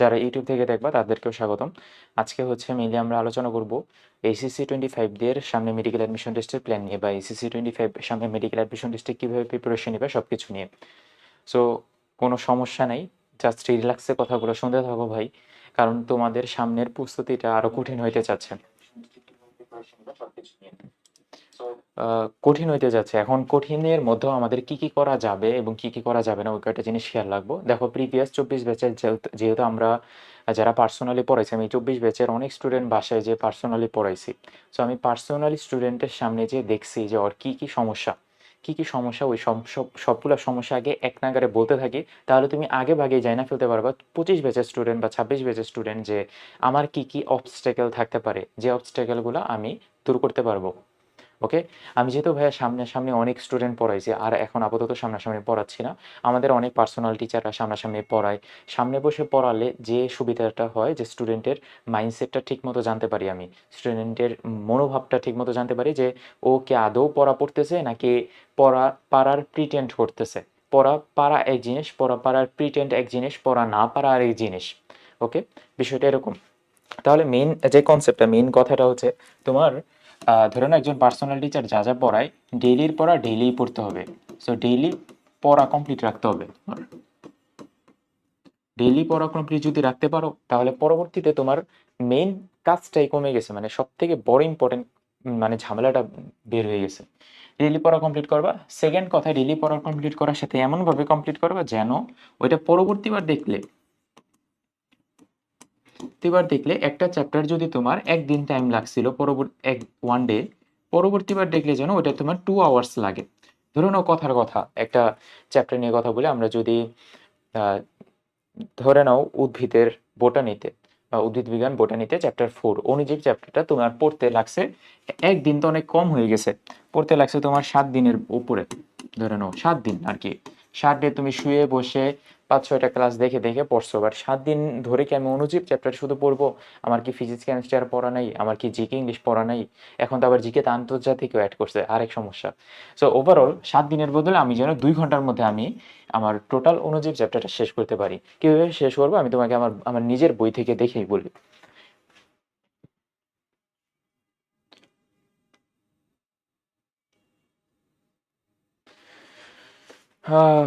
যারা ইউটিউব থেকে দেখবা, তাদেরকেও স্বাগতম। আজকে হচ্ছে মেইনলি আমরা আলোচনা করব এইচএসসি টোয়েন্টি ফাইভ দের সামনে মেডিকেল অ্যাডমিশন টেস্টের প্ল্যান নিয়ে বা এইচএসসি টোয়েন্টি ফাইভ সামনে মেডিকেল অ্যাডমিশন টেস্টে কীভাবে প্রিপারেশন নেবে সব কিছু নিয়ে। সো কোনো সমস্যা নাই জাস্ট রিল্যাক্সে কথাগুলো শুনতে থাকো ভাই, কারণ তোমাদের সামনের প্রস্তুতিটা আরও কঠিন হইতে চাচ্ছে। কঠিন হইতে যাচ্ছে। এখন কঠিনের মধ্যেও আমাদের কি কি করা যাবে এবং কি কি করা যাবে না, ওই কয়টা জিনিস খেয়াল রাখব। দেখো প্রিভিয়াস চব্বিশ ব্যাচের যেহেতু আমরা যারা পার্সোনালি পড়াইছি, আমি চব্বিশ ব্যাচের অনেক স্টুডেন্ট বাসায় যে পার্সোনালি পড়াইছি। সো আমি পার্সোনালি স্টুডেন্টের সামনে যে দেখছি যে ওর কি কি সমস্যা। কি কি সমস্যা, ওই সব সব- সবগুলো সমস্যা আগে এক নাগারে বলতে থাকি। তাহলে তুমি আগে ভাগে যাই না ফেলতে পারবা পঁচিশ ব্যাচের স্টুডেন্ট বা ছাব্বিশ ব্যাচের স্টুডেন্ট যে আমার কি কি অবস্টেকেল থাকতে পারে। যে অবস্টেকেলগুলো আমি দূর করতে পারব। ওকে আমি যেহেতু ভাইয়া সামনাসামনি অনেক স্টুডেন্ট পড়াইছি, আর এখন আপাতত সামনাসামনি পড়াচ্ছি না। আমাদের অনেক পার্সোনাল টিচাররা সামনাসামনি পড়ায়। সামনে বসে পড়ালে যে সুবিধাটা হয়, যে স্টুডেন্টের মাইন্ডসেটটা ঠিকমতো জানতে পারি আমি। স্টুডেন্টের মনোভাবটা ঠিকমতো জানতে পারি যে, ও কি আদৌ পড়া পড়তেছে, নাকি পড়া পারার প্রিটেন্ড করতেছে? পড়া পারা এক জিনিস, পড়া পারার প্রিটেন্ড এক জিনিস, পড়া না পারা আর এক জিনিস। ওকে বিষয়টা এরকম। তাহলে মেইন যে কনসেপ্টটা মেইন কথাটা হচ্ছে, তোমার আহ, ধরে নাও একজন পার্সোনাল টিচার যা যা পড়ায় ডেইলির পড়া ডেইলি পড়তে হবে। সো ডেইলি পড়া কমপ্লিট রাখতে হবে। ডেইলি পড়া কমপ্লিট যদি রাখতে পারো তাহলে পরবর্তীতে তোমার মেইন কাজটাই কমে গেছে। মানে সব থেকে বড় ইম্পর্টেন্ট মানে ঝামেলাটা বের হয়ে গেছে। ডেইলি পড়া কমপ্লিট করবা। সেকেন্ড কথা ডেইলি পড়া কমপ্লিট করার সাথে এমনভাবে কমপ্লিট করবা যেন ওইটা পরবর্তীবার দেখলে পরবর্তীবার দেখলে একটা চ্যাপ্টার যদি তোমার একদিন টাইম লাগছিল পরবর্তী এক ওয়ান ডে পরবর্তীবার দেখলে যেন ওটা তোমার টু আওয়ার্স লাগে। ধরে নাও কথার কথা, একটা চ্যাপ্টার নিয়ে কথা বলে, আমরা যদি ধরে নাও উদ্ভিদের বোটানিতে বা উদ্ভিদ বিজ্ঞান বোটানিতে চ্যাপ্টার ফোর অনুজীব চ্যাপ্টারটা তোমার পড়তে লাগছে, একদিন তো অনেক কম হয়ে গেছে, পড়তে লাগছে তোমার সাত দিনের উপরে, ধরে নাও সাত দিন আর কি। সাত ডে তুমি শুয়ে বসে পাঁচ ছয়টা ক্লাস দেখে দেখে পড়ছো। বাট সাত দিন ধরে কি আমি অনুজীব? চ্যাপ্টার শুধু পড়ব? আমার কি ফিজিক্স কেমিস্ট্রি আর পড়া নাই? আমার কি জিকে ইংলিশ পড়া নাই? এখন তো আবার জিকে আন্তর্জাতিকও অ্যাড করছে। আরেক সমস্যা। সো ওভারঅল সাত দিনের বদলে আমি যেন দুই ঘণ্টার মধ্যে আমি আমার টোটাল অনুজীব চ্যাপ্টারটা শেষ করতে পারি। কীভাবে শেষ করব? আমি তোমাকে আমার আমার নিজের বই থেকে দেখেই বলি।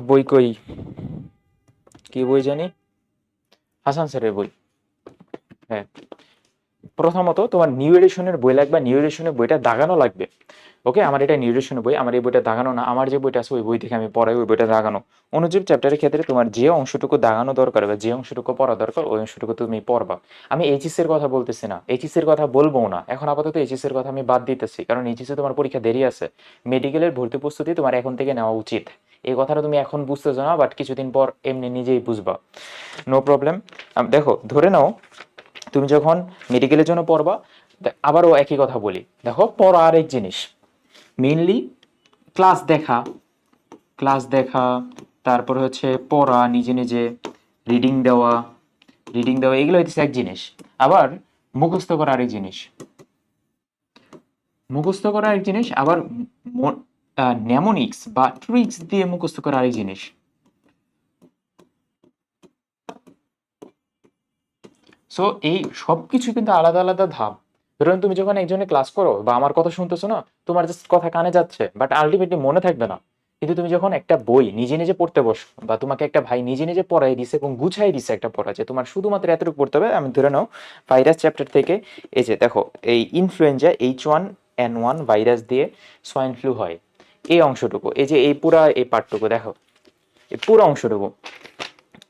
বই কই? কি বই জানি? হাসান স্যারের বই। হ্যাঁ। প্রথমত তোমার নিউ এডিশনের বই লাগবে নিউ এডিশনের বইটা দাগানো লাগবে। ওকে, আমার এটা নিউ বই, আমার এই বইটা দাগানো না, আমার যে বইটা আছে ওই বই থেকে আমি পড়াই, ওই বইটা দাগানো। অনুজীব চ্যাপ্টারের ক্ষেত্রে তোমার যে অংশটুকু দাগানো দরকার বা যে অংশটুকু পড়া দরকার, ওই অংশটুকু তুমি পড়বা। আমি এইচএস এর কথা বলতেছি না এইচএস এর কথা বলব না। এখন আপাতত এইচএস এর কথা আমি বাদ দিতেছি, কারণ এইচএস এ তোমার পরীক্ষা দেরি আছে। মেডিকেলের ভর্তি প্রস্তুতি তোমার এখন থেকে নেওয়া উচিত। এই কথাটা তুমি এখন বুঝতেছো না বাট কিছুদিন পর এমনি নিজেই বুঝবা। নো প্রবলেম দেখো, ধরে নাও, তুমি যখন মেডিকেলের জন্য পড়বা আবারও একই কথা বলি। দেখো, পড়া আরেক জিনিস। মেইনলি ক্লাস দেখা ক্লাস দেখা, তারপর হচ্ছে পড়া, নিজে নিজে রিডিং দেওয়া রিডিং দেওয়া, এগুলো হচ্ছে এক জিনিস। আবার মুখস্থ করা আরেক জিনিস। মুখস্থ করা আরেক জিনিস, আবার নেমোনিক্স বা ট্রিক্স দিয়ে মুখস্থ করা আরেক জিনিস। সো এই সব কিছু কিন্তু আলাদা আলাদা ধাপ। ধরুন তুমি যখন একজনে ক্লাস করো বা আমার কথা শুনতেছো না, তোমার জাস্ট কথা কানে যাচ্ছে বাট আলটিমেটলি মনে থাকবে না। কিন্তু তুমি যখন একটা বই নিজে নিজে পড়তে বসো, বা তোমাকে একটা ভাই নিজে নিজে পড়াই দিছে এবং গুছাই দিছে একটা পড়া যে তোমার শুধুমাত্র এতটুকু পড়তে হবে, আমি ধরে নাও ভাইরাস চ্যাপ্টার থেকে, এই যে দেখো, এই influenza H one N one virus দিয়ে সোয়াইন ফ্লু হয়। এই অংশটুকু, এই যে এই পুরা এই পার্টটুকু, দেখো, এই পুরো অংশটুকু,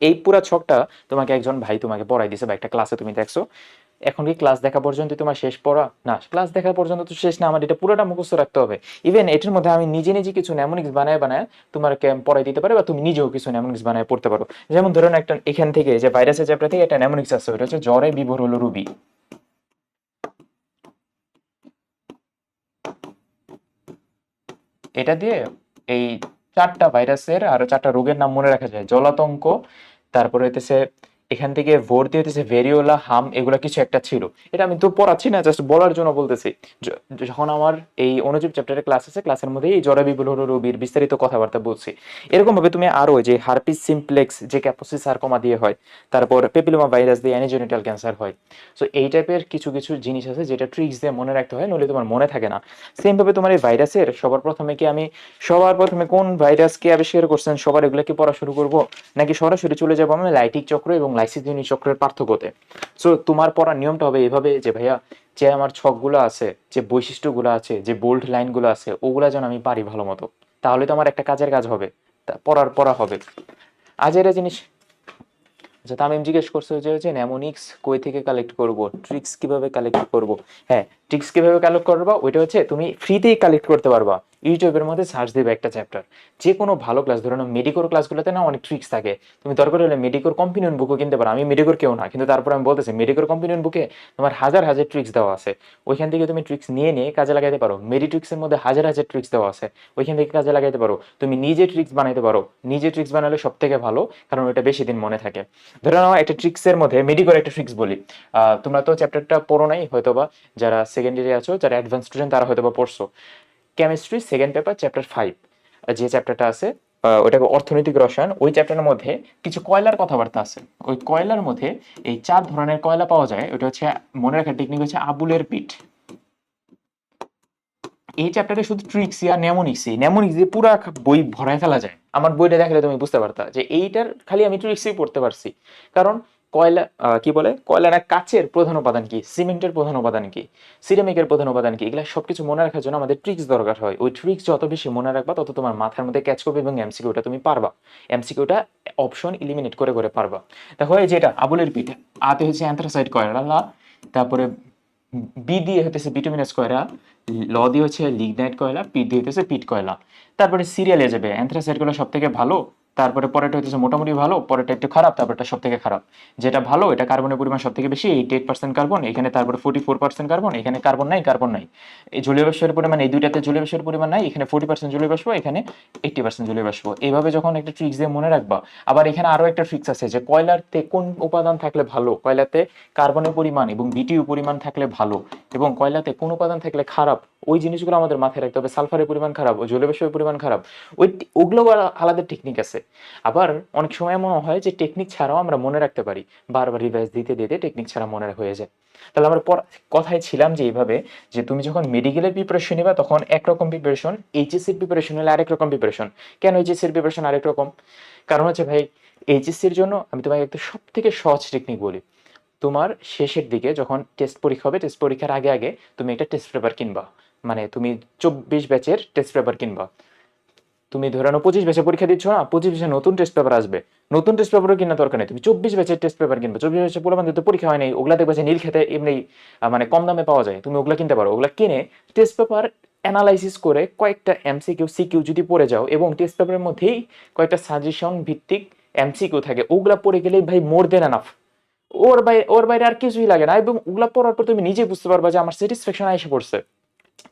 এই পুরা ছকটা তোমাকে একজন ভাই তোমাকে পড়াই দিছে বা একটা ক্লাসে তুমি দেখছ এখন কি ক্লাস দেখা পর্যন্ত তোমার শেষ পড়া? না ক্লাস দেখা পর্যন্ত তো শেষ না, আমার এটা পুরোটা মুখস্থ রাখতে হবে। ইভেন এটার মধ্যে আমি নিজে নিজে কিছু নেমোনিক্স বানায় বানায় তোমাকে পড়াই দিতে পারে বা তুমি নিজেও কিছু নেমোনিক্স বানায় পড়তে পারো। যেমন ধরুন একটা এখান থেকে যে ভাইরাসের চ্যাপ্টার থেকে একটা নেমোনিক্স আসছে, ওটা হচ্ছে জ্বরে বিভোর হলো রুবি এটা দিয়ে এই চারটা ভাইরাসের আর চারটা রোগের নাম মনে রাখা যায়। জলাতঙ্ক, তারপরে হইতেছে এখান থেকে ভর্তি হতেছে ভেরিওলা, হাম, এগুলা কিছু একটা ছিল। এটা আমি তো পড়াচ্ছি না জাস্ট বলার জন্য বলতেছি। যখন আমার এই অনুজীব চ্যাপ্টারের ক্লাস আছে ক্লাসের মধ্যে এই জরাবিবুল রবির বিস্তারিত কথাবার্তা বলছি। এরকম ভাবে তুমি আরও যে হারপিস সিমপ্লেক্স, যে ক্যাপোসিস সার্কোমা দিয়ে হয়, তারপর পেপিলোমা ভাইরাস দিয়ে অ্যানিজেনিটাল ক্যান্সার হয়। সো এই টাইপের কিছু কিছু জিনিস আছে যেটা ট্রিক্স দিয়ে মনে রাখতে হয়, নইলে তোমার মনে থাকে না। সেম ভাবে তোমার এই ভাইরাসের, সবার প্রথমে কি আমি, সবার প্রথমে কোন ভাইরাসকে আবিষ্কার করছেন, সবার এগুলো কি পড়া শুরু করব? নাকি সরাসরি চলে যাব আমি লাইটিক চক্র এবং লাইসিসিনি চক্রের পার্থক্যতে। সো তোমার পড়ার নিয়মটা হবে এভাবে যে, ভাইয়া, যে আমার ছকগুলো আছে, যে বৈশিষ্ট্যগুলো আছে, যে বোল্ড লাইনগুলো আছে, ওগুলো যেন আমি পারি ভালো মতো, তাহলে তো আমার একটা কাজের কাজ হবে পড়ার, পড়া হবে। আজ এটা জিনিস আচ্ছা তামিম জিজ্ঞেস করছে যে হচ্ছে ন্যামোনিক্স কই থেকে কালেক্ট করব? ট্রিক্স কীভাবে কালেক্ট করব? হ্যাঁ ট্রিক্স কীভাবে কালেক্ট করবা? ওইটা হচ্ছে তুমি ফ্রিতেই কালেক্ট করতে পারবা। ইউটিউবের মধ্যে সার্চ দিবে একটা চ্যাপ্টার যে কোনো ভালো ক্লাস ধরো না মেডিকোর ক্লাসগুলোতে না অনেক ট্রিক্স থাকে। তুমি দরকার হলে মেডিকোর কম্পিনিয়ন বুকও কিনতে পারো। আমি মেডিকোর কেউ না, কিন্তু তারপর আমি বলতেছি মেডিকোর কম্পিনিয়ন বুকে তোমার হাজার হাজার ট্রিক্স দেওয়া আছে। ওইখান থেকে তুমি ট্রিক্স নিয়ে নিয়ে কাজে লাগাইতে পারো। মেডি ট্রিক্সের মধ্যে হাজার হাজার ট্রিক্স দেওয়া আছে। ওইখান থেকে কাজে লাগাইতে পারো। তুমি নিজে ট্রিক্স বানাইতে পারো। নিজে ট্রিক্স বানালে সব থেকে ভালো, কারণ ওটা বেশি দিন মনে থাকে। ধরে নাও একটা ট্রিক্সের মধ্যে মেডিকোর একটা ট্রিক্স বলি। তোমরা তো চ্যাপ্টারটা পড়ো নাই, হয়তোবা। যারা সেকেন্ড ইয়ারে আছো, যারা অ্যাডভান্স স্টুডেন্ট তারা হয়তোবা পড়ছো। Chemistry second paper chapter five যে চ্যাপ্টারটা আছে ওটাকে অর্থনৈতিক রসায়ন, ওই চ্যাপ্টারের মধ্যে কিছু কয়লার কথাবার্তা আছে। ওই কয়লার মধ্যে এই চার ধরনের কয়লা পাওয়া যায়, ওটা হচ্ছে, মনে রাখার টেকনিক হচ্ছে আবুলের পিঠ। এই চ্যাপ্টারে শুধু ট্রিক্স আর নেমোনিক্সই নেমোনিক্স দিয়ে পুরা বই ভরায় ফেলা যায়। আমার বইটা দেখলে তুমি বুঝতে পারতা যে এইটার খালি আমি ট্রিক্সই পড়তে পারছি। কারণ কয়লা কি বলে? কয়লা না, কাচের প্রধান উপাদান কি? সিমেন্টের প্রধান উপাদান কি? সিরামিকের প্রধান উপাদান কি? এগুলা সবকিছু মনে রাখার জন্য আমাদের ট্রিক্স দরকার হয়। ওই ট্রিক্স যত বেশি মনে রাখবা, তত তোমার মাথার মধ্যে ক্যাচ করবে এবং এমসিকিউটা তুমি পারবা। এমসিকিউটা অপশন ইলিমিনেট করে করে পারবা। দেখো, এই যেটা আবুলের পিঠে। আতে হচ্ছে অ্যান্থ্রাসাইড কয়লা তারপরে বি দিয়ে হতেছে বিটুমিনাস কয়লা, ল দিয়ে হচ্ছে লিগনাইট কয়লা পি দিয়ে হতেছে পিট কয়লা। তারপরে সিরিয়ালে যাবে। অ্যান্থ্রাসাইডগুলো সব থেকে ভালো? তারপরে পরেরটা হচ্ছে মোটামুটি ভালো, পরেরটা একটু খারাপ, তারপরটা সব থেকে খারাপ। যেটা ভালো, এটা কার্বনের পরিমাণ সব থেকে বেশি এইটি এইট পার্সেন্ট কার্বন এখানে তারপরে ফোর্টি ফোর পার্সেন্ট কার্বন এখানে কার্বন নাই কার্বন নাই। এই জলীয় বাষ্পের পরিমাণ, এই দুইটাতে জলীয় বাষ্পের পরিমাণ নাই, এখানে ফোর্টি পার্সেন্ট জলীয় বাষ্প, এখানে এইটি পার্সেন্ট জলীয় বাষ্প। এইভাবে যখন একটা ট্রিক্স দিয়ে মনে রাখবা, আবার এখানে আরও একটা ট্রিক্স আছে যে কয়লাতে কোন উপাদান থাকলে ভালো, কয়লাতে কার্বনের পরিমাণ এবং বিটিউ পরিমাণ থাকলে ভালো, এবং কয়লাতে কোন উপাদান থাকলে খারাপ, ওই জিনিসগুলো আমাদের মাথায় রাখতে হবে। সালফারের পরিমাণ খারাপ জলীয় বাষ্পের পরিমাণ খারাপ। ওই ওগুলো আলাদা টেকনিক আছে। আবার অনেক সময় এমন হয় যে টেকনিক ছাড়াও আমরা মনে রাখতে পারি, বারবার রিভাইজ দিতে দিতে টেকনিক ছাড়া মনে হয়ে যায়। তাহলে আমরা পর কথায় ছিলাম যে এইভাবে যে তুমি যখন মেডিকেলের প্রিপারেশন নিবা, তখন একরকম প্রিপারেশন এইচএসসির প্রিপারেশন হলে আরেক রকম প্রিপারেশন কেন এইচএসসির প্রিপারেশন আরেক রকম? কারণ হচ্ছে ভাই এইচএসসির জন্য আমি তোমাকে একটা সব থেকে সহজ টেকনিক বলি। তোমার শেষের দিকে যখন টেস্ট পরীক্ষা হবে টেস্ট পরীক্ষার আগে আগে তুমি একটা টেস্ট পেপার কিনবা। মানে তুমি চব্বিশ ব্যাচের টেস্ট পেপার কিনবা। তুমি ধরে নাও, পঁচিশ ব্যাচে পরীক্ষা দিচ্ছ, না? পঁচিশ ব্যাচে নতুন টেস্ট পেপার আসবে। নতুন টেস্ট পেপারও কিনা দরকার নেই। তুমি চব্বিশ ব্যাচের টেস্ট পেপার কিনবে। চব্বিশ ব্যাচের পোলাপান তো পরীক্ষা হয় নাই, ওগুলা দেখবে যে নীল খেতে এমনি মানে কম দামে পাওয়া যায়। তুমি ওগুলা কিনতে পারো। ওগুলা কিনে টেস্ট পেপার অ্যানালাইসিস করে কয়েকটা এমসিকিউ সিকিউ যদি পড়ে যাও, এবং টেস্ট পেপারের মধ্যেই কয়েকটা সাজেশন ভিত্তিক এমসিকিউ থাকে, ওগুলা পড়ে গেলেই ভাই মোর দেন এনাফ ওর বাইরে ওর বাইরে আর কিছুই লাগে না, এবং ওগুলা পড়ার পর তুমি নিজেই বুঝতে পারবা যে আমার স্যাটিসফ্যাকশন এসে পড়ছে।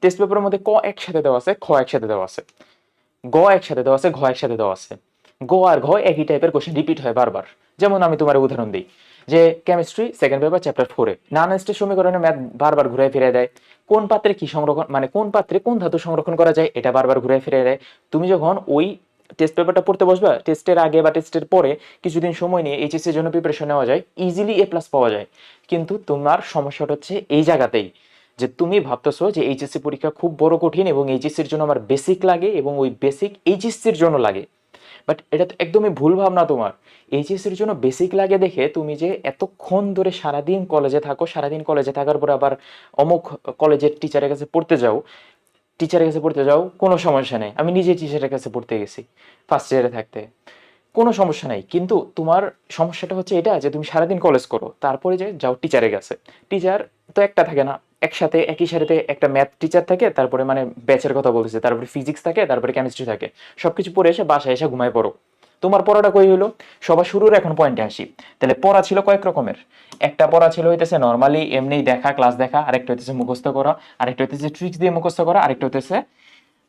টেস্ট পেপারের মধ্যে ক একসাথে দেওয়া আছে, খ একসাথে দেওয়া আছে। গ একসাথে দেওয়া আছে, ঘ একসাথে দেওয়া আছে। গ আর ঘ একই টাইপের কোশ্চেন রিপিট হয় বারবার। যেমন আমি তোমার উদাহরণ দিই, যে কেমিস্ট্রি সেকেন্ড পেপার চ্যাপ্টার ফোরে নান স্টেজ সমীকরণে ম্যাথ বারবার ঘুরে ফিরে দেয়। কোন পাত্রে কি সংরক্ষণ মানে কোন পাত্রে কোন ধাতু সংরক্ষণ করা যায় এটা বারবার ঘুরে ফিরে দেয়। তুমি যখন ওই টেস্ট পেপারটা পড়তে বসবা টেস্টের আগে বা টেস্টের পরে কিছুদিন সময় নিয়ে এইচএসসি এর জন্য প্রিপারেশন নেওয়া যায় ইজিলি এ প্লাস পাওয়া যায়। কিন্তু তোমার সমস্যাটা হচ্ছে এই জায়গাতেই। যে তুমি ভাবতেছো যে এইচএসসি পরীক্ষা খুব বড় কঠিন এবং এইচএসসির জন্য আমার বেসিক লাগে এবং ওই বেসিক এইচএসসির জন্য লাগে। বাট এটা তো একদমই ভুল ভাবনা তোমার। এইচএসসির জন্য বেসিক লাগে দেখে তুমি যে এতক্ষণ ধরে সারাদিন কলেজে থাকো, সারাদিন কলেজে থাকার পরে আবার অমুক কলেজের টিচারের কাছে পড়তে যাও টিচারের কাছে পড়তে যাও, কোনো সমস্যা নেই। আমি নিজে টিচারের কাছে পড়তে গেছি ফার্স্ট ইয়ারে থাকতে। কোনো সমস্যা নাই। কিন্তু তোমার সমস্যাটা হচ্ছে এটা যে তুমি সারাদিন কলেজ করো, তারপরে যে যাও টিচারের কাছে। টিচার তো একটা থাকে না একসাথে, একই সাথে একটা ম্যাথ টিচার থাকে, তারপরে মানে ব্যাচের কথা বলতেছে, তারপরে ফিজিক্স থাকে, তারপরে কেমিস্ট্রি থাকে। সবকিছু পড়ে এসে বাসায় এসে ঘুমায় পড়ো। তোমার পড়াটা কই হলো সবার শুরুর এখন পয়েন্টে আসি। তাহলে পড়া ছিল কয়েক রকমের। একটা পড়া ছিল হইতেছে নর্মালি এমনি দেখা ক্লাস দেখা, আরেকটা হইতেছে মুখস্থ করা, আরেকটা হইতেছে ট্রিক্স দিয়ে মুখস্থ করা, আরেকটা হইতেছে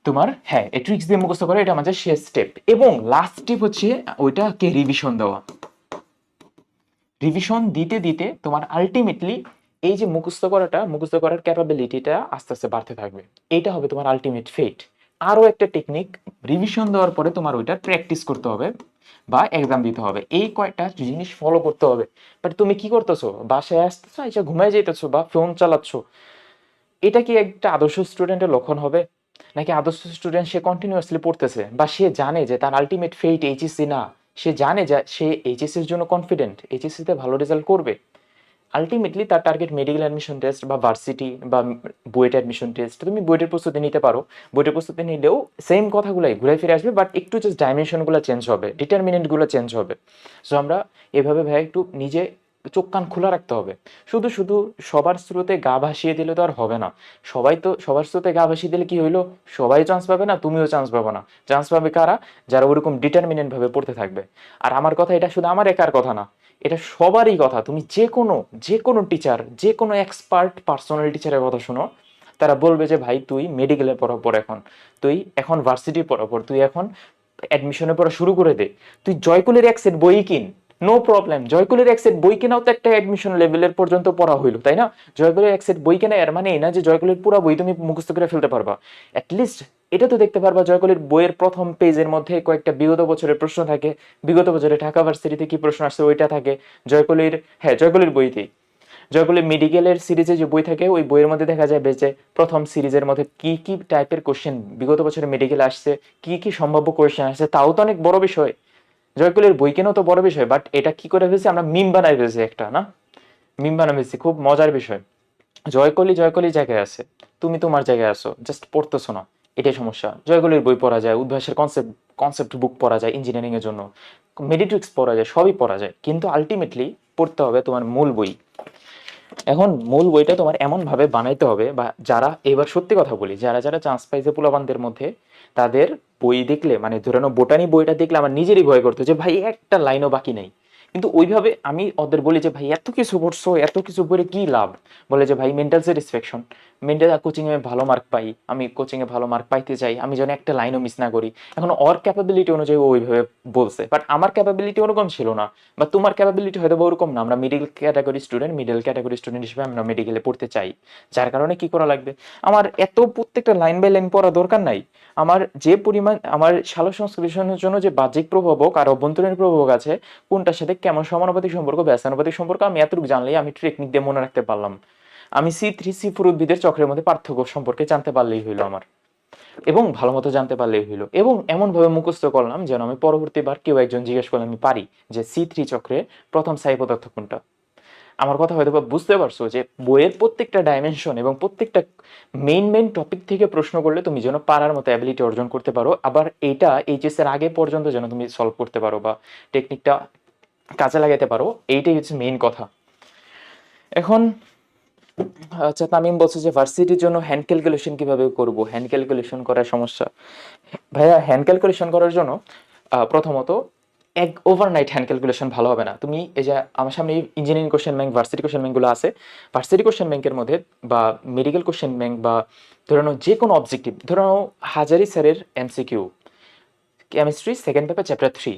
তোমার হ্যাঁ এই ট্রিক্স দিয়ে মুখস্থ করা, এটা আমাদের শেষ স্টেপ এবং লাস্ট স্টেপ হচ্ছে ওইটাকে রিভিশন দেওয়া? রিভিশন দিতে দিতে তোমার আলটিমেটলি এই যে মুখস্থ করাটা, মুখস্থ করার ক্যাপাবিলিটিটা আস্তে আস্তে বাড়তে থাকবে। এটা হবে তোমার আলটিমেট ফেট আরও একটা টেকনিক রিভিশন দেওয়ার পরে তোমার ওইটা প্র্যাকটিস করতে হবে বা এক্সাম দিতে হবে। এই কয়েকটা জিনিস ফলো করতে হবে। বাট তুমি কি করতেছো? বাসায় আসতেছো এসে ঘুমায় যেতেছো বা ফোন চালাচ্ছ। এটা কি একটা আদর্শ স্টুডেন্টের লক্ষণ হবে? নাকি আদর্শ স্টুডেন্ট সে কন্টিনিউয়াসলি পড়তেছে বা সে জানে যে তার আলটিমেট ফেইট এইচএসসি না? সে জানে যে সে এইচএসসির জন্য কনফিডেন্ট এইচএসসিতে ভালো রেজাল্ট করবে। আলটিমেটলি তার টার্গেট মেডিকেল অ্যাডমিশন টেস্ট বা ভার্সিটি বা বুয়েট অ্যাডমিশন টেস্ট তুমি বুয়েটের প্রস্তুতি নিতে পারো। বুয়েটের প্রস্তুতি নিলেও সেম কথাগুলোই ঘুরে ফিরে আসবে বাট একটু জাস্ট ডাইমেনশনগুলো চেঞ্জ হবে ডিটারমিনেন্টগুলো চেঞ্জ হবে। সো আমরা এভাবে ভাই একটু নিজে চোখ কান খোলা রাখতে হবে। শুধু শুধু সবার স্রোতে গা ভাসিয়ে দিলে তো আর হবে না। সবাই তো, সবার স্রোতে গা ভাসিয়ে দিলে কি হইল? সবাই চান্স পাবে না, তুমিও চান্স পাবে না। চান্স পাবে কারা? যারা ওরকম ডিটারমিনেন্ট ভাবে পড়তে থাকবে। আর আমার কথা, এটা শুধু আমার একার কথা না, এটা সবারই কথা। তুমি যে কোনো যে কোনো টিচার যে কোনো এক্সপার্ট পার্সোনাল টিচারের কথা শোনো, তারা বলবে যে, ভাই, তুই মেডিকেলে পড়াপর এখন। তুই এখন ভার্সিটি পড়াপর তুই এখন অ্যাডমিশনে পড়া শুরু করে দে। তুই জয়কুলের এক সেট বই কিন। নো প্রবলেম জয়কুলের এক সেট বই কেনাও তো একটা অ্যাডমিশন লেভেলের পর্যন্ত পড়া হইল, তাই না? জয়কুলের এক সেট বই কেনা এর মানে এই না যে জয়কুলের পুরো বই তুমি মুখস্থ করে ফেলতে পারবা। অ্যাটলিস্ট এটা তো দেখতে পারবা জয়কুলের বইয়ের প্রথম পেজের মধ্যে কয়েকটা বিগত বছরের প্রশ্ন থাকে। বিগত বছরে ঢাকা ভার্সিটিতে কি প্রশ্ন আসছে ওইটা থাকে। জয়কুলির হ্যাঁ জয়কুলির বইতেই। জয়কুলি মেডিকেলের সিরিজে যে বই থাকে, ওই বইয়ের মধ্যে দেখা যায় যে প্রথম সিরিজের মধ্যে কি কি টাইপের কোশ্চেন বিগত বছরে মেডিকেল আসছে, কি কি সম্ভাব্য কোশ্চেন আসছে, তাও তো অনেক বড় বিষয়। জয়কুলের বই কেন তো বড় বিষয় বাট এটা কি করে ফেলছি আমরা মিম বানাই ফেলছি একটা, না? মিম বানাই ফেলছি, খুব মজার বিষয়। জয়কলি জয়কলি জায়গায় আছে, তুমি তোমার জায়গায় আসো জাস্ট পড়তেছো না, এটাই সমস্যা। জয়কলির বই পড়া যায়, উদ্ভাসের কনসেপ্ট কনসেপ্ট বুক পড়া যায় ইঞ্জিনিয়ারিং এর জন্য। মেডিট্রিক্স পড়া যায়, সবই পড়া যায়, কিন্তু আলটিমেটলি পড়তে হবে তোমার মূল বই। এখন মূল বইটা তোমার এমন ভাবে বানাইতে হবে, বা যারা, এবার সত্যি কথা বলি, যারা যারা চান্স পাইছে পোলাবানদের মধ্যে তাদের বই দেখলে মানে ধরে নাও বোটানি বইটা দেখলে আমার নিজেরই ভয় করতো যে, ভাই, একটা লাইনও বাকি নেই। কিন্তু ওইভাবে আমি ওদের বলি যে, ভাই, এত কিছু পড়ছো, এত কিছু পড়ে কি লাভ? বলে যে, ভাই মেন্টাল স্যাটিসফ্যাকশন মেন্টাল কোচিংয়ে ভালো মার্ক পাই, আমি কোচিংয়ে ভালো মার্ক পাইতে চাই আমি যেন একটা লাইনও মিস না করি। এখন ওর ক্যাপাবিলিটি অনুযায়ী ওইভাবে বলছে বাট আমার ক্যাপাবিলিটি ওরকম ছিল না, বা তোমার ক্যাপাবিলিটি হয়তো ওরকম না। আমরা middle category student middle category student হিসেবে আমরা মেডিকেলে পড়তে চাই। যার কারণে কি করা লাগবে? আমার এত প্রত্যেকটা লাইন বাই লাইন পড়া দরকার নাই। আমার যে পরিমাণ, আমার শালো সংশ্লেষণের জন্য যে বাহ্যিক প্রভাবক আর অভ্যন্তরীণ প্রভাবক আছে, কোনটার সাথে কেমন সমানুপাতিক সম্পর্ক ব্যস্তানুপাতিক সম্পর্ক, আমি এতটুকু জানলেই আমি টেকনিক দিয়ে মনে রাখতে পারলাম। আমি সি থ্রি, সি ফোর উদ্ভিদের চক্রের মধ্যে পার্থক্য সম্পর্কে জানতে পারলেই হইল আমার। এবং ভালো মতো জানতে পারলেই হইল। এবং এমনভাবে মুখস্থ করলাম যেন আমি পরবর্তীবার কেউ একজন জিজ্ঞেস করলে আমি পারি যে সি থ্রি চক্রে প্রথম সাই পদার্থ কোনটা। আমার কথা হয়তো বা বুঝতে পারছ যে বইয়ের প্রত্যেকটা ডাইমেনশন এবং প্রত্যেকটা মেইন মেইন টপিক থেকে প্রশ্ন করলে তুমি যেন পারার মতো অ্যাবিলিটি অর্জন করতে পারো। আবার এইটা এইচএস এর আগে পর্যন্ত যেন তুমি সলভ করতে পারো বা টেকনিকটা কাজে লাগাতে পারো, এইটাই হচ্ছে মেইন কথা। এখন আচ্ছা তামিম বলছে যে ভার্সিটির জন্য হ্যান্ড ক্যালকুলেশন কীভাবে করব? হ্যান্ড ক্যালকুলেশন করার সমস্যা। ভাইয়া হ্যান্ড ক্যালকুলেশন করার জন্য প্রথমত এক ওভারনাইট হ্যান্ড ক্যালকুলেশন ভালো হবে না। তুমি এই যে আমার সামনে engineering question bank varsity question ব্যাংকগুলো আছে ভার্সিটি কোশ্চেন ব্যাংকের মধ্যে বা মেডিকেল কোশ্চেন ব্যাংক বা ধরে নাও যে কোনো অবজেক্টিভ ধরে নাও হাজারি স্যারের MCQ chemistry second paper chapter three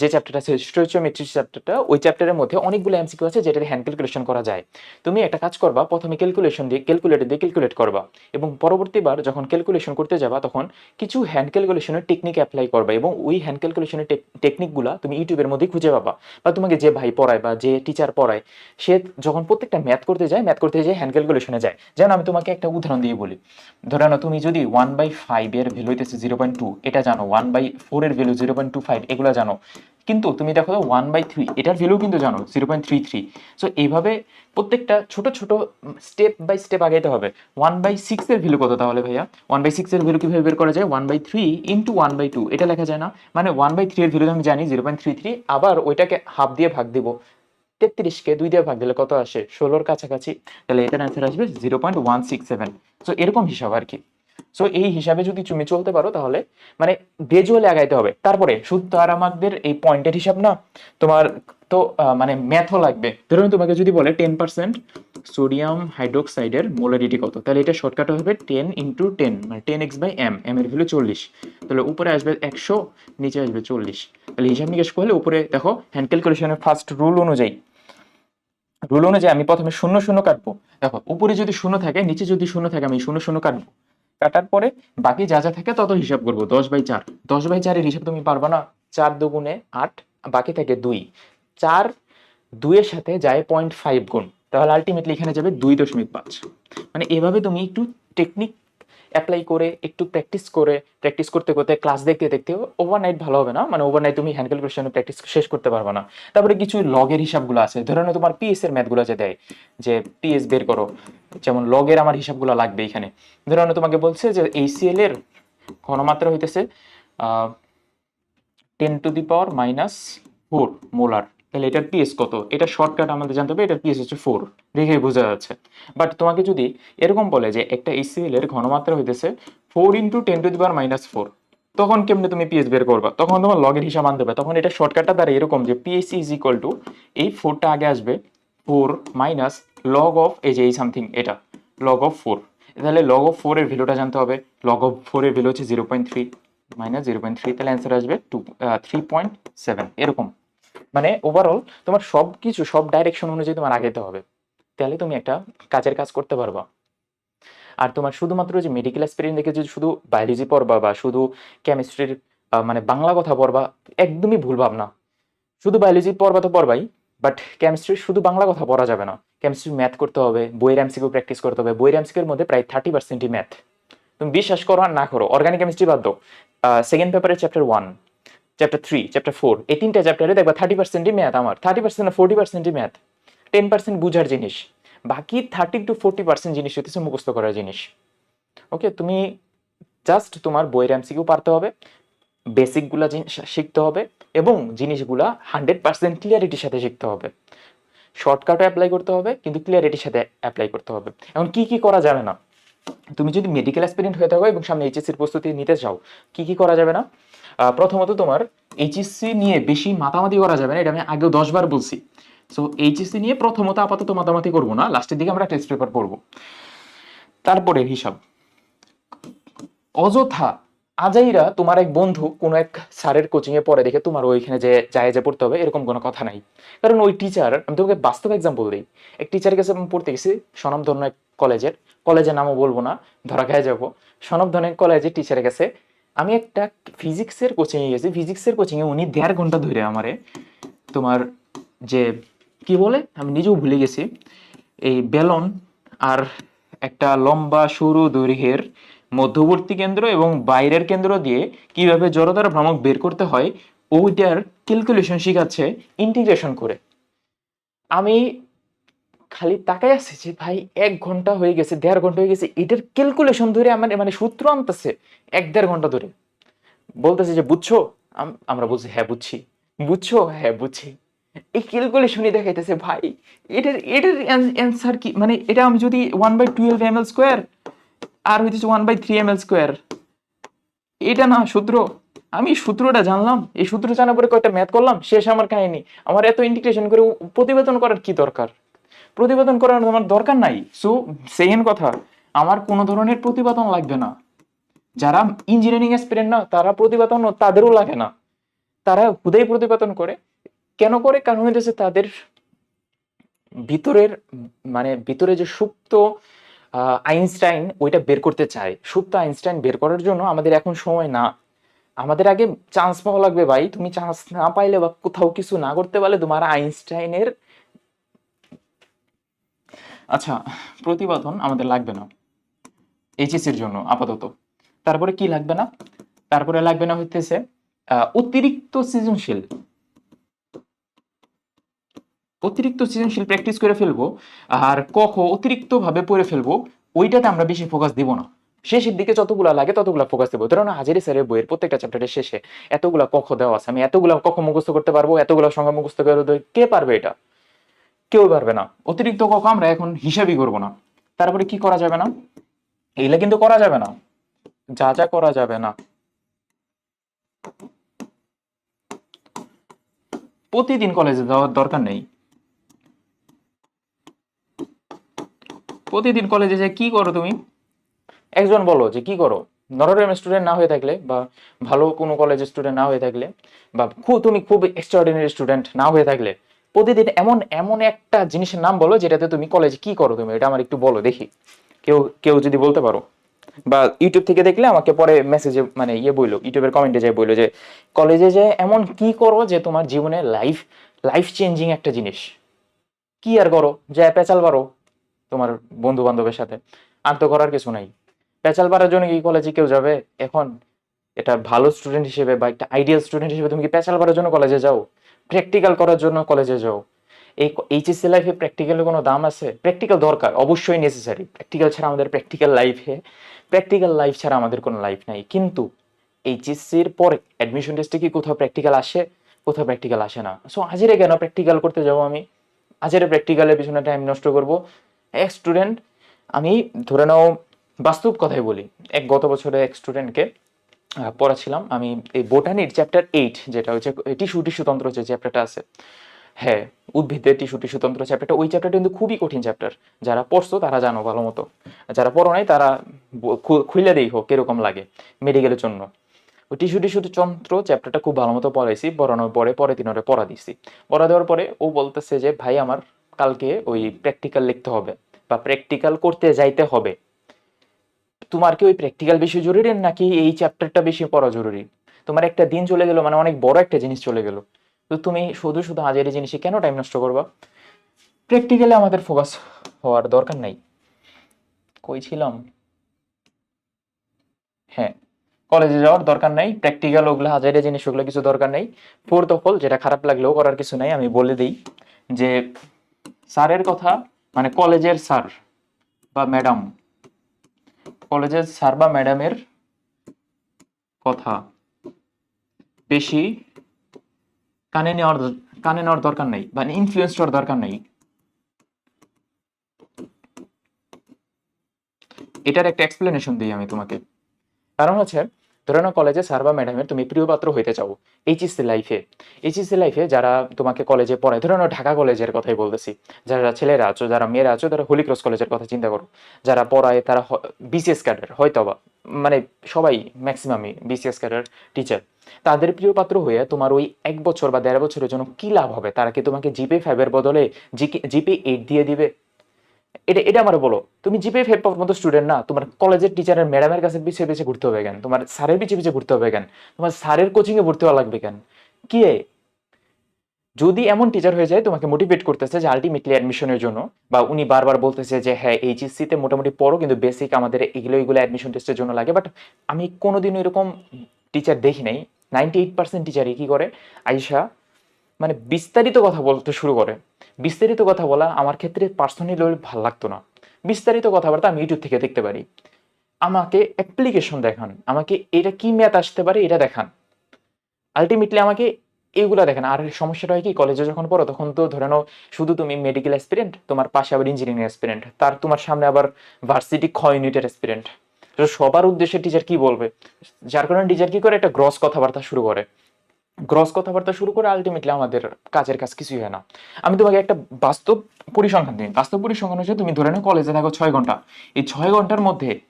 যে চ্যাপ্টারটা আছে স্টোচিওমেট্রি চ্যাপ্টারটা ওই চ্যাপ্টারের মধ্যে অনেকগুলো এমসিকিউ আছে যেটা হ্যান্ড ক্যালকুলেশন করা যায়। তুমি একটা কাজ করবা, প্রথমে ক্যালকুলেশন দিয়ে ক্যালকুলেটর দিয়ে ক্যালকুলেট করবা এবং পরবর্তীবার যখন ক্যালকুলেশন করতে যাবা তখন কিছু হ্যান্ড ক্যালকুলেশনের টেকনিক অ্যাপ্লাই করবা এবং ওই হ্যান্ড ক্যালকুলেশনের টেকনিকগুলো তুমি ইউটিউবের মধ্যে খুঁজে পাবা বা তোমাকে যে ভাই পড়ায় বা যে টিচার পড়ায়, সে যখন প্রত্যেকটা ম্যাথ করতে যায় ম্যাথ করতে যায় হ্যান্ড ক্যালকুলেশনে যায়। যেন আমি তোমাকে একটা উদাহরণ দিয়ে বলি। ধরে নাও তুমি যদি ওয়ান বাই ফাইভ এর ভ্যালু হইতেছে জিরো পয়েন্ট টু এটা জানো ওয়ান বাই ফোর এর value zero point two five এগুলো জানো। কিন্তু তুমি দেখো ওয়ান বাই থ্রি এটার ভ্যালু কিন্তু জানো zero point three three so এইভাবে প্রত্যেকটা ছোট ছোট স্টেপ বাই স্টেপ আগাইতে হবে। ওয়ান বাই সিক্স এর ভ্যালু কত তাহলে ভাইয়া? ওয়ান বাই সিক্স এর ভ্যালু কীভাবে বের করা যায়? One by three into one by two এটা লেখা যায় না। মানে ওয়ান বাই থ্রি এর ভ্যালু আমি জানি জিরো পয়েন্ট থ্রি থ্রি আবার ওইটাকে হাফ দিয়ে ভাগ দিব। তেত্রিশকে দুই দিয়ে ভাগ দিলে কত আসে? ষোলোর কাছাকাছি। তাহলে এটার অ্যান্সার আসবে zero point one six seven so এরকম হিসাব আর কি। সো এই হিসাবে যদি তুমি চলতে পারো তাহলে মানে গ্রেজুয়ালি আগাইতে হবে। তারপরে তো আর আমাদের এই পয়েন্টের হিসাব না, তোমার তো মানে ম্যাথও লাগবে। ধরুন তোমাকে যদি বলে টেন পার্সেন্ট সোডিয়াম হাইড্রোক্সাইডের মোলারিটি কত, তাহলে এটা শর্টকাট হবে টেন ইন্টু টেন মানে ten x by M M এর ভ্যালু চল্লিশ। তাহলে উপরে আসবে একশো, নিচে আসবে চল্লিশ। তাহলে হিসাব নিকেশ করলে উপরে দেখো হ্যান্ড ক্যালকুলেশনের ফার্স্ট রুল অনুযায়ী। রুল অনুযায়ী আমি প্রথমে শূন্য শূন্য কাটবো। দেখো, উপরে যদি শূন্য থাকে, নিচে যদি শূন্য থাকে, আমি শূন্য শূন্য কাটবো। কাটার পরে বাকি যা যা থাকে তত হিসাব করব। দশ বাই চার। দশ বাই চারের হিসাব তুমি পারবা না। চার দুগুণে আট, বাকি থাকে দুই। চার দুইয়ের সাথে যায় পয়েন্ট ফাইভ গুণ। তাহলে আলটিমেটলি এখানে যাবে দুই দশমিক পাঁচ। মানে এভাবে তুমি একটু টেকনিক অ্যাপ্লাই করে, একটু প্র্যাকটিস করে প্র্যাকটিস করতে করতে ক্লাস দেখতে দেখতে ওভারনাইট ভালো হবে না? মানে ওভারনাইট তুমি হ্যান্ড ক্যালকুলেশনে প্র্যাকটিস শেষ করতে পারবে না। তারপরে কিছু লগের হিসাবগুলো আছে। ধরে নাও তোমার পিএস এর ম্যাথগুলো যে দেয় যে পিএস বের করো। যেমন লগের আমার হিসাবগুলো লাগবে এখানে। ধরে নাও তোমাকে বলছে যে এইসিএল এর ঘনমাত্রা হইতেছে ten to the power minus four molar তাহলে এটার পিএস কত? এটা শর্টকাট আমাদের জানতে হবে, এটার পিএস হচ্ছে ফোর দেখে বোঝা যাচ্ছে। বাট তোমাকে যদি এরকম বলে যে একটা এইচসিএল এর ঘনমাত্রা হইতেছে four into ten to the power minus four তখন কেমনে তুমি পিএস বের করবা? তখন তোমার লগের হিসাব আনতে হবে, তখন এটা শর্টকাটটা দ্বারা এরকম যে পিএস ইজ ইকুয়াল টু এই ফোরটা আগে আসবে ফোর মাইনাস লগ অফ এই যে এই সামথিং এটা লগ অফ ফোর তাহলে লগ অফ ফোরের ভ্যালুটা জানতে হবে লগ অফ ফোর এর ভ্যালু হচ্ছে zero point three minus zero point three তাহলে অ্যান্সার আসবে টু থ্রি পয়েন্ট সেভেন এরকম। মানে ওভারঅল তোমার সব কিছু সব ডাইরেকশন অনুযায়ী তোমার আগাইতে হবে। তাহলে তুমি একটা কাজের কাজ করতে পারবা। আর তোমার শুধুমাত্র যে মেডিকেল এক্সপিরিয়েন্স দেখে যদি শুধু বায়োলজি পড়বা বা শুধু কেমিস্ট্রির মানে বাংলা কথা পড়বা, একদমই ভুল ভাবনা। শুধু বায়োলজি পড়বা তো পড়বাই বাট কেমিস্ট্রি শুধু বাংলা কথা পড়া যাবে না। কেমিস্ট্রি ম্যাথ করতে হবে, বইয়ের এমসিকিউ প্র্যাকটিস করতে হবে, বইয়ের এমসিকিউর মধ্যে প্রায় থার্টি পার্সেন্টই ম্যাথ তুমি বিশ্বাস করো আর না করো অর্গানিক কেমিস্ট্রি বাদ দাও। সেকেন্ড পেপারের chapter one chapter three chapter four এই তিনটা চ্যাপ্টারে দেখবা থার্টি পার্সেন্টই ম্যাথ আমার থার্টি পার্সেন্ট না ফোর্টি পার্সেন্টই ম্যাথ টেন পার্সেন্ট বুঝার জিনিস, বাকি থার্টি টু ফোর্টি পার্সেন্ট জিনিস হচ্ছে মুখস্থ করার জিনিস। ওকে তুমি জাস্ট তোমার বইয়ের এমসিকিউ পারতে হবে বেসিকগুলা জিনিস শিখতে হবে এবং জিনিসগুলা হান্ড্রেড পার্সেন্ট ক্লিয়ারিটির সাথে শিখতে হবে। শর্টকাটও অ্যাপ্লাই করতে হবে, কিন্তু ক্লিয়ারিটির সাথে অ্যাপ্লাই করতে হবে। এখন কি কি করা যাবে না? তুমি যদি মেডিকেল অ্যাসপিরেন্ট হয়ে থাকো এবং সামনে এইচএসসির প্রস্তুতি নিতে চাও, কি কি করা যাবে না? প্রথমত তোমার এইচএসসি নিয়ে বেশি মাতামাতি করা যাবে না, এটা আমি আগেও দশবার বলছি। সো এইচএসসি নিয়ে প্রথমত আপাতত মাতামাতি করব না লাস্টের দিকে আমরা টেস্ট পেপার পড়ব। তারপরে হিসাব। অযথা আজাইরা তোমার এক বন্ধু কোনো এক স্যারের কোচিংয়ে পড়ে দেখে তোমার ওইখানে যে যায় যে পড়তে হবে, এরকম কোনো কথা নাই। কারণ ওই টিচার আমি তোমাকে বাস্তব এক্সাম্পল দিই, এক টিচারের কাছে পড়তে গেছি স্বনামধন্য এক কলেজের। কলেজের নামও বলব না, ধরা খায় যাব। এক কলেজের টিচারের কাছে আমি একটা ফিজিক্সের কোচিংয়ে গেছি। ফিজিক্সের কোচিংয়ে উনি দেড় ঘণ্টা ধরে আমারে তোমার যে, কি বলে? আমি নিজেও ভুলে গেছি। এই বেলন আর একটা লম্বা সরু দৈর্ঘ্যের মধ্যবর্তী কেন্দ্র এবং বাইরের কেন্দ্র দিয়ে কীভাবে জড়তার ভ্রামক বের করতে হয়, ওইটার ক্যালকুলেশন শিখাচ্ছে ইন্টিগ্রেশন করে। আমি খালি তাকাই আছি যে, ভাই, এক ঘণ্টা হয়ে গেছে, দেড় ঘণ্টা হয়ে গেছে। এটার ক্যালকুলেশন ধরে আমার মানে সূত্র আনতেছে এক দেড় ঘণ্টা ধরে। বলতেছে যে, বুঝছ? আমরা বলছি হ্যাঁ বুঝছি। বুঝছ? হ্যাঁ বুঝছি। এই ক্যালকুলেশনই দেখাইতেছে, ভাই, এটার এটার অ্যান্সার কি? মানে এটা আমি যদি one by twelve M L square আর হইতেছে one by three M L square এটা না সূত্র? আমি সূত্রটা জানলাম। এই সূত্র জানার পরে কয়েকটা ম্যাথ করলাম, শেষ আমার কাহিনী। আমার এত ইন্টিগ্রেশন করে প্রতিবেদন করার কি দরকার? প্রতিবেদন করার আমার দরকার নাই। সো সেকেন্ড কথা। আমার কোনো ধরনের প্রতিবেদন লাগবে না। যারা ইঞ্জিনিয়ারিং এক্সপিরিয়েন্ট না, তারা প্রতিবেদন তাদেরও লাগে না। তারা হুদাই প্রতিবেদন করে। কেন করে? কারণ হইতেছে তাদের ভিতরের মানে ভিতরে যে সুপ্ত আইনস্টাইন ওইটা বের করতে চায়। সুপ্ত আইনস্টাইন বের করার জন্য আমাদের এখন সময় না। আমাদের আগে চান্স পাওয়া লাগবে ভাই। তুমি চান্স না পাইলে বা কোথাও কিছু না করতে পারলে তোমার আইনস্টাইনের আচ্ছা প্রতিবেদন আমাদের লাগবে না। এইচএসির জন্য আপাতত। তারপরে কি লাগবে না? তারপরে লাগবে না হইতেছে অতিরিক্ত সৃজনশীল। অতিরিক্ত সৃজনশীল প্র্যাকটিস করে ফেলব আর কখ অতিরিক্ত ভাবে পড়ে ফেলব, ওইটাতে আমরা বেশি ফোকাস দিব না। শেষের দিকে যতগুলা লাগে ততগুলা ফোকাস দেবো। ধরো না, হাজারি স্যারের বইয়ের প্রত্যেকটা চ্যাপ্টারের শেষে এতগুলা কখ দেওয়া আছে। আমি এতগুলা কখ মুখস্থ করতে পারব, এতগুলা সংখ্যা মুখস্থ করে কে পারবে এটা? কেউ পারবে না। অতিরিক্ত কখ আমরা এখন হিসাবই করব না। তারপরে কি করা যাবে না? এগুলা কিন্তু করা যাবে না। যা যা করা যাবে না। প্রতিদিন কলেজে যাওয়ার দরকার নেই। প্রতিদিন কলেজে যে কি করো তুমি? একজন বলো যে কি করো? নরডেম স্টুডেন্ট না হয়ে থাকলে বা ভালো কোনো কলেজের স্টুডেন্ট না হয়ে থাকলে বা খুব তুমি খুব এক্সট্রাঅর্ডিনারি স্টুডেন্ট না হয়ে থাকলে প্রতিদিন এমন এমন একটা জিনিসের নাম বলো যেটাতে তুমি কলেজে কি করো তুমি? এটা আমার একটু বলো দেখি। কেউ কেউ যদি বলতে পারো। বা ইউটিউব থেকে দেখলে আমাকে পরে মেসেজে মানে ইয়ে বইলো ইউটিউবের কমেন্টে যাই বইলো যে কলেজে যে এমন কি করো যে তোমার জীবনে লাইফ লাইফ চেঞ্জিং একটা জিনিস? কি আর করো? যে পেঁচাল পারো তোমার বন্ধু বান্ধবের সাথে। আর তো করার কিছু নাই। পেঁচাল পারার জন্য কি কলেজে কেউ যাবে? এখন এটা ভালো স্টুডেন্ট হিসেবে বা একটা আইডিয়াল স্টুডেন্ট হিসেবে তুমি কি পেঁচাল পারার জন্য কলেজে যাও? প্র্যাকটিক্যাল করার জন্য কলেজে যাও। এই এইচএসসি লাইফে প্র্যাকটিক্যালের কোনো দাম আছে? প্র্যাকটিক্যাল দরকার, অবশ্যই নেসেসারি প্র্যাকটিক্যাল ছাড়া আমাদের প্র্যাকটিক্যাল লাইফে প্র্যাকটিক্যাল লাইফ ছাড়া আমাদের কোনো লাইফ নাই। কিন্তু এইচএসসির পরে অ্যাডমিশন টেস্টে কি কোথাও প্র্যাকটিক্যাল আসে? কোথাও প্র্যাকটিক্যাল আসে না। সো হাজিরে কেন প্র্যাকটিক্যাল করতে যাব আমি? হাজিরে প্র্যাকটিক্যালের পিছনে টাইম নষ্ট করব? এক স্টুডেন্ট আমি ধরে নাও বাস্তব কথাই বলি, এক গত বছরে এক স্টুডেন্টকে পড়াছিলাম, আমি এই বোটানির চ্যাপ্টার এইট যেটা হচ্ছে টিস্যু টিস্যুতন্ত্র যে চ্যাপ্টারটা আছে। হ্যাঁ উদ্ভিদের টিস্যু টিস্যুতন্ত্র চ্যাপ্টারটা ওই চ্যাপ্টারটা কিন্তু খুবই কঠিন চ্যাপ্টার যারা পড়ছো, তারা জানো ভালো মতো। যারা পড়ো নাই, তারা খুলে দেই হোক কীরকম লাগে মেডিকেলের জন্য। ওই টিস্যু টিস্যু তন্ত্র চ্যাপ্টারটা খুব ভালো মতো পড়াইছি, পড়ানোর পরে পরে তিন ওরে পড়া দিছি। পড়া দেওয়ার পরে ও বলতেছে যে, ভাই, আমার কালকে ওই প্র্যাকটিক্যাল লিখতে হবে বা প্র্যাকটিক্যাল করতে যাইতে হবে। তোমার কি ওই প্র্যাকটিক্যাল বেশি জরুরি নাকি এই চ্যাপ্টারটা বেশি পড়া জরুরি? তোমার একটা দিন চলে গেল মানে অনেক বড় একটা জিনিস চলে গেল। তো তুমি শুধু শুধু হাজারি জিনিসে কেন টাইম নষ্ট করবা? প্র্যাকটিক্যালে আমাদের ফোকাস হওয়ার দরকার নাই। কই ছিলাম? হ্যাঁ কলেজে যাওয়ার দরকার নাই প্র্যাকটিক্যাল ওগুলো, হাজারে জিনিস ওগুলো কিছু দরকার নেই। ফোর্থ অফ অল যেটা খারাপ লাগলেও করার কিছু নাই, আমি বলে দিই যে, স্যারের কথা মানে কলেজের স্যার বা ম্যাডাম কলেজের স্যার বা ম্যাডামের কথা। বেশি কানে নেওয়ার কানে নেওয়ার দরকার নেই মানে ইনফ্লুয়েন্স হওয়ার দরকার নেই। এটার একটা এক্সপ্লেনেশন দিই আমি তোমাকে। কারণ হচ্ছে ধরে নাও কলেজে স্যার বা ম্যাডামের তুমি প্রিয় পাত্র হইতে চাও এইচএসসি লাইফে এইচএসসি লাইফে যারা তোমাকে কলেজে পড়ায়, ধরে নাও ঢাকা কলেজের কথাই বলতেছি, যারা ছেলেরা আছো, যারা মেয়েরা আছো, তারা হোলি ক্রস কলেজের কথা চিন্তা করো। যারা পড়ায়, তারা বিসিএস ক্যাডার হয়তো বা মানে সবাই ম্যাক্সিমামই বিসিএস ক্যাডার টিচার তাদের প্রিয় পাত্র হয়ে তোমার ওই এক বছর বা দেড় বছরের জন্য কি লাভ হবে? তারা কি তোমাকে জিপে ফাইভের বদলে জিপে এইট দিয়ে দিবে? এটা এটা আমার বলো, তুমি জিপে ফাইভ পাওয়ার মতো স্টুডেন্ট না, তোমার কলেজের টিচারের ম্যাডামের কাছে পিছিয়ে পিছিয়ে ঘুরতে হবে কেন? তোমার স্যারের পিছিয়ে পিছিয়ে ঘুরতে হবে কেন? তোমার স্যারের কোচিং এ ভর্তি হওয়া লাগবে কেন? কি যদি এমন টিচার হয়ে যায়, তোমাকে মোটিভেট করতেছে যে আলটিমেটলি অ্যাডমিশনের জন্য, বা উনি বারবার বলতেছে যে হ্যাঁ এইচএসসি তে মোটামুটি পড়ো, কিন্তু বেসিক আমাদের এগুলো এগুলো অ্যাডমিশন টেস্টের জন্য লাগে। বাট আমি কোনোদিনও এরকম টিচার দেখি নাই। নাইনটি এইট পার্সেন্ট টিচারই কি করে? আইসা মানে বিস্তারিত কথা বলতে শুরু করে। বিস্তারিত কথা বলা আমার ক্ষেত্রে পার্সোনালি ভালো লাগতো না। বিস্তারিত কথাবার্তা আমি ইউটিউব থেকে দেখতে পারি। আমাকে অ্যাপ্লিকেশন দেখান। আমাকে এটা কি ম্যাথ আসতে পারে এটা দেখান। আলটিমেটলি আমাকে এগুলা দেখেন। আর সমস্যাটা হয় কি কলেজে যখন পড়ো, তখন তো ধরে নাও শুধু তুমি মেডিকেল অ্যাসপিরেন্ট তোমার পাশে আবার ইঞ্জিনিয়ারিং অ্যাসপিরেন্ট তার তোমার সামনে আবার ভার্সিটি খ ইউনিটের অ্যাসপিরেন্ট সবার উদ্দেশ্যে টিচার কি বলবে? যার কারণে টিচার কি করে? একটা গ্রস কথাবার্তা শুরু করে। গ্রস কথাবার্তা শুরু করে আলটিমেটলি আমাদের কাজের কাজ কিছুই হয় না। আমি তোমাকে একটা বাস্তব পরিসংখ্যান দিই। বাস্তব পরিসংখ্যান হচ্ছে তুমি ধরে নাও কলেজে থাকো ছয় ঘণ্টা। এই ছয় ঘণ্টার মধ্যে,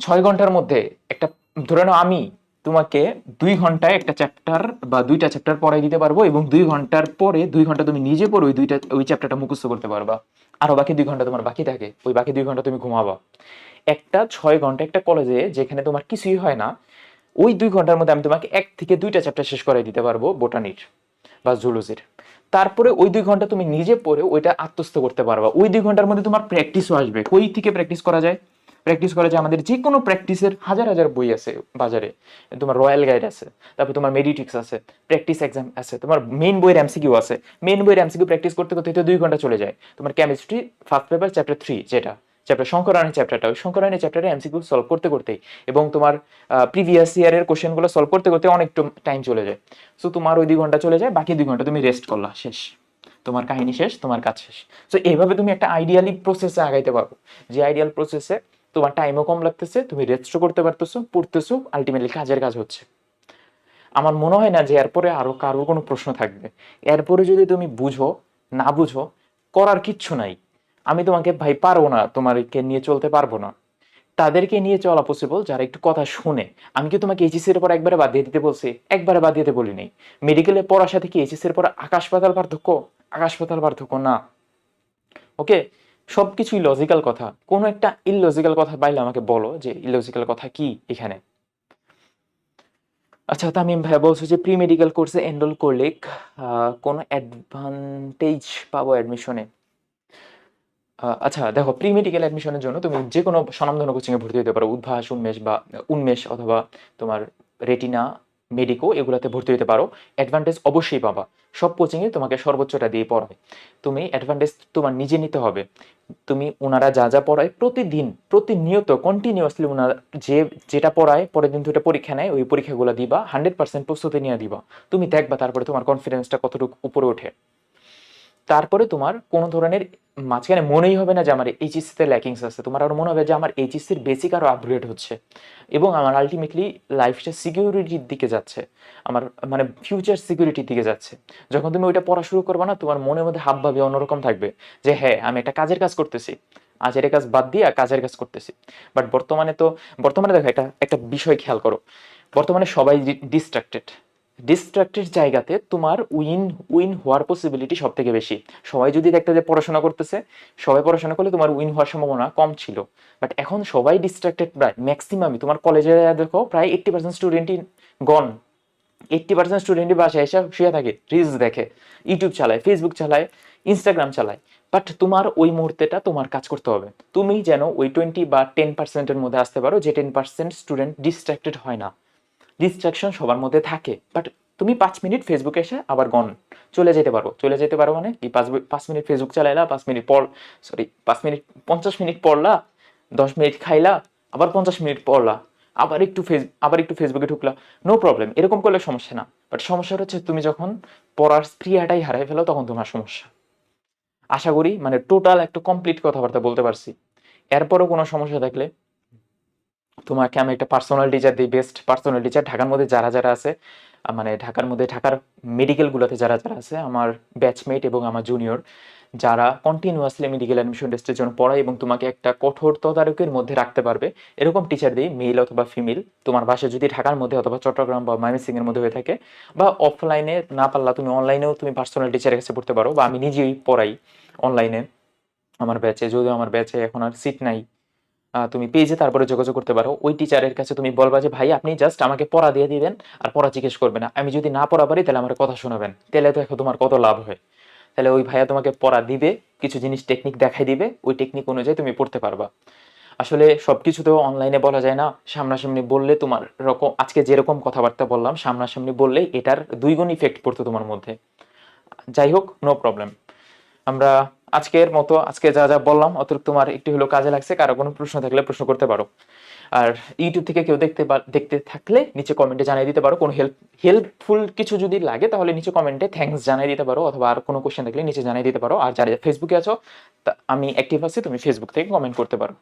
ছয় ঘণ্টার মধ্যে একটা, ধরে নাও আমি তোমাকে দুই ঘন্টায় একটা চ্যাপ্টার বা দুইটা চ্যাপ্টার পড়াই দিতে পারব এবং দুই ঘণ্টার পরে দুই ঘণ্টা তুমি নিজে পড়ে ওই দুইটা, ওই চ্যাপ্টারটা মুখস্থ করতে পারবা। আরও বাকি দুই ঘণ্টা তোমার বাকি থাকে। ওই বাকি দুই ঘণ্টা তুমি ঘুমাবা। একটা ছয় ঘণ্টা একটা কলেজে যেখানে তোমার কিছুই হয় না ওই দুই ঘণ্টার মধ্যে আমি তোমাকে এক থেকে দুইটা চ্যাপ্টার শেষ করে দিতে পারব বোটানির বা জুলজির। তারপরে ওই দুই ঘণ্টা তুমি নিজে পড়ে ওইটা আত্মস্থ করতে পারবা। ওই দুই ঘণ্টার মধ্যে তোমার প্র্যাকটিসও আসবে। কই থেকে প্র্যাকটিস করা যায়? প্র্যাকটিস করা যায় আমাদের যে কোনো প্র্যাকটিসের হাজার হাজার বই আছে বাজারে। তোমার রয়্যাল গাইড আছে, তারপর তোমার মেডিটিক্স আছে প্র্যাকটিস এক্সাম আছে, তোমার মেন বইয়ের এমসিকিউ আছে। মেন বইয়ের এমসিকিউ প্র্যাকটিস করতে করতে দুই ঘণ্টা চলে যায়। তোমার chemistry first paper chapter three যেটা। চ্যাপ্টার শঙ্করায়নের চ্যাপ্টারটা ওই শঙ্করায়নের চ্যাপ্টারে এমসিকিউ সলভ করতে করতেই এবং তোমার প্রিভিয়াস ইয়ারের কোশ্চেনগুলো সলভ করতে করতে অনেক টাইম চলে যায়। সো তোমার ওই দুই ঘণ্টা চলে যায়, বাকি দুই ঘণ্টা তুমি রেস্ট করলা, শেষ। তোমার কাহিনী শেষ, তোমার কাজ শেষ। সো এইভাবে তুমি একটা আইডিয়ালি প্রসেসে আগাইতে পারো। যে আইডিয়াল প্রসেসে তোমার টাইমও কম লাগতেছে, তুমি রেস্টও করতে পারতেছো, পড়তেছো আলটিমেটলি কাজের কাজ হচ্ছে। আমার মনে হয় না যে এরপরে আরও কারও কোনো প্রশ্ন থাকবে। এরপরে যদি তুমি বুঝো, না বুঝো, করার কিচ্ছু নাই। আমি তোমাকে ভাই পারব না তোমাকে নিয়ে চলতে পারব না। তাদেরকে নিয়ে চলা পসিবল যারা একটু কথা শুনে। আমি কি তোমাকে এইচএসসি এর পর একবারে বাদ দিয়ে দিতে বলছি? একবারে বাদ দিতে বলিনি। মেডিকেলে পড়ার সাথে কি এইচএসসি এর পর আকাশ পাতাল পার্থক্য? আকাশ পাতাল পার্থক্য না। ওকে সবকিছুই লজিক্যাল কথা। কোনো একটা ইললজিক্যাল কথা পাইলে আমাকে বলো যে ইললজিক্যাল কথা কি এখানে। আচ্ছা তামিম ভাই বলছো যে প্রি মেডিকেল কোর্সে এনরোল করলে কোনো অ্যাডভান্টেজ পাবো অ্যাডমিশনে আচ্ছা দেখো প্রি মেডিকেল অ্যাডমিশনের জন্য তুমি যে কোনো স্বনামধন্য কোচিংয়ে ভর্তি হতে পারো, উদ্ভাস, উন্মেষ বা উন্মেষ অথবা তোমার রেটিনা মেডিকো এগুলাতে ভর্তি হতে পারো। অ্যাডভান্টেজ অবশ্যই পাবা। সব কোচিংয়ে তোমাকে সর্বোচ্চটা দিয়ে পড়ায়। তুমি অ্যাডভান্টেজ তোমার নিজে নিতে হবে। তুমি ওনারা যা যা পড়ায় প্রতিদিন, প্রতিনিয়ত কন্টিনিউয়াসলি ওনারা যে, যেটা পড়ায়, পরের দিন দুটো পরীক্ষা নেয়, ওই পরীক্ষাগুলো দিবা হান্ড্রেড পার্সেন্ট প্রস্তুতি নিয়ে দিবা। তুমি দেখবা তারপরে তোমার কনফিডেন্সটা কতটুকু উপরে ওঠে। তারপরে তোমার কোনো ধরনের মাঝখানে মনেই হবে না যে আমার এইচএসসিতে ল্যাকিংস আছে। তোমার আরও মনে হবে যে আমার এইচএসসির বেসিক আরও আপগ্রেড হচ্ছে। এবং আমার আলটিমেটলি লাইফটা সিকিউরিটির দিকে যাচ্ছে। আমার মানে ফিউচার সিকিউরিটির দিকে যাচ্ছে। যখন তুমি ওইটা পড়া শুরু করবে না, তোমার মনের মধ্যে হাব ভাবে অন্যরকম থাকবে। যে হ্যাঁ আমি একটা কাজের কাজ করতেছি। আজের কাজ বাদ দিয়ে কাজের কাজ করতেছি। বাট বর্তমানে তো, বর্তমানে দেখো একটা একটা বিষয় খেয়াল করো। বর্তমানে সবাই ডিস্ট্রাক্টেড ডিস্ট্রাক্টেড জায়গাতে তোমার উইন উইন হওয়ার পসিবিলিটি সব থেকে বেশি। সবাই যদি দেখতে যে পড়াশোনা করতেছে, সবাই পড়াশোনা করলে তোমার উইন হওয়ার সম্ভাবনা কম ছিল। বাট এখন সবাই ডিস্ট্রাক্টেড প্রায় ম্যাক্সিমামই তোমার কলেজে দেখো প্রায় এইট্টি পার্সেন্ট স্টুডেন্টই গন এইট্টি পার্সেন্ট স্টুডেন্টই বাসায় এসে শুয়ে থাকে রিলস দেখে ইউটিউব চালায় ফেসবুক চালায় ইনস্টাগ্রাম চালায়। বাট তোমার ওই মুহূর্তেটা তোমার কাজ করতে হবে। তুমি যেন ওই টোয়েন্টি বা টেন পার্সেন্টের মধ্যে আসতে পারো, যে টেন পার্সেন্ট স্টুডেন্ট ডিস্ট্রাক্টেড হয় না। ডিস্ট্রাকশন সবার মধ্যে থাকে। বাট তুমি পাঁচ মিনিট ফেসবুকে এসে আবার গন চলে যেতে পারো। চলে যেতে পারো মানে কি পাঁচ পাঁচ মিনিট ফেসবুক চালাইলা, পাঁচ মিনিট পর সরি পাঁচ মিনিট, পঞ্চাশ মিনিট পড়লা, দশ মিনিট খাইলা, আবার পঞ্চাশ মিনিট পড়লা, আবার একটু ফেস আবার একটু ফেসবুকে ঢুকলা। নো প্রবলেম এরকম করলে সমস্যা না। বাট সমস্যাটা হচ্ছে তুমি যখন পড়ার স্প্রিয়াটাই হারাই ফেলো, তখন তোমার সমস্যা। আশা করি মানে টোটাল একটা কমপ্লিট কথাবার্তা বলতে পারছি। এরপরও কোনো সমস্যা থাকলে তোমাকে আমি একটা পার্সোনাল টিচার দিই বেস্ট পার্সোনাল টিচার ঢাকার মধ্যে যারা যারা আছে মানে ঢাকার মধ্যে ঢাকার মেডিকেলগুলোতে যারা যারা আছে, আমার ব্যাচমেট এবং আমার জুনিয়র যারা কন্টিনিউয়াসলি মেডিকেল অ্যাডমিশন টেস্টের জন্য পড়ায় এবং তোমাকে একটা কঠোর তদারকের মধ্যে রাখতে পারবে, এরকম টিচার দিই মেল অথবা ফিমেল তোমার বাসা যদি ঢাকার মধ্যে অথবা চট্টগ্রাম বা ময়মনসিং এর মধ্যে হয়ে থাকে, বা অফলাইনে না পারলা তুমি অনলাইনেও তুমি পার্সোনাল টিচারের কাছে পড়তে পারো, বা আমি নিজেই পড়াই অনলাইনে আমার ব্যাচে যদিও আমার ব্যাচে এখন আর সিট নাই। তুমি পেজে তারপরে যোগাযোগ করতে পারো। ওই টিচারের কাছে তুমি বলবা যে, ভাই, আপনি জাস্ট আমাকে পড়া দিয়ে দিবেন, আর পড়া জিজ্ঞেস করবেন না। আমি যদি না পড়া পারি, তাহলে আমার কথা শোনাবেন। তাহলে দেখো তোমার কত লাভ হয়? তাহলে ওই ভাইয়া তোমাকে পড়া দিবে, কিছু জিনিস টেকনিক দেখাই দিবে, ওই টেকনিক অনুযায়ী তুমি পড়তে পারবা। আসলে সবকিছু তো অনলাইনে বলা যায় না। সামনাসামনি বললে তোমার রকম, আজকে যেরকম কথাবার্তা বললাম, সামনাসামনি বললে এটার দুই গুণ ইফেক্ট পড়তো তোমার মধ্যে। যাই হোক নো প্রবলেম আমরা আজকের মতো আজকে যা যা বললাম অতিরিক্ত তোমার একটি হলো কাজে লাগছে, কারও কোনো প্রশ্ন থাকলে প্রশ্ন করতে পারো। আর ইউটিউব থেকে কেউ দেখতে দেখতে থাকলে নিচে কমেন্টে জানিয়ে দিতে পারো। কোনো হেল্প হেল্পফুল কিছু যদি লাগে, তাহলে নিচে কমেন্টে থ্যাংকস জানিয়ে দিতে পারো, অথবা আর কোনো কোয়েশ্চেন থাকলে নিচে জানিয়ে দিতে পারো। আর যারা ফেসবুকে আছো, তা আমি অ্যাক্টিভ আছি, তুমি ফেসবুক থেকে কমেন্ট করতে পারো।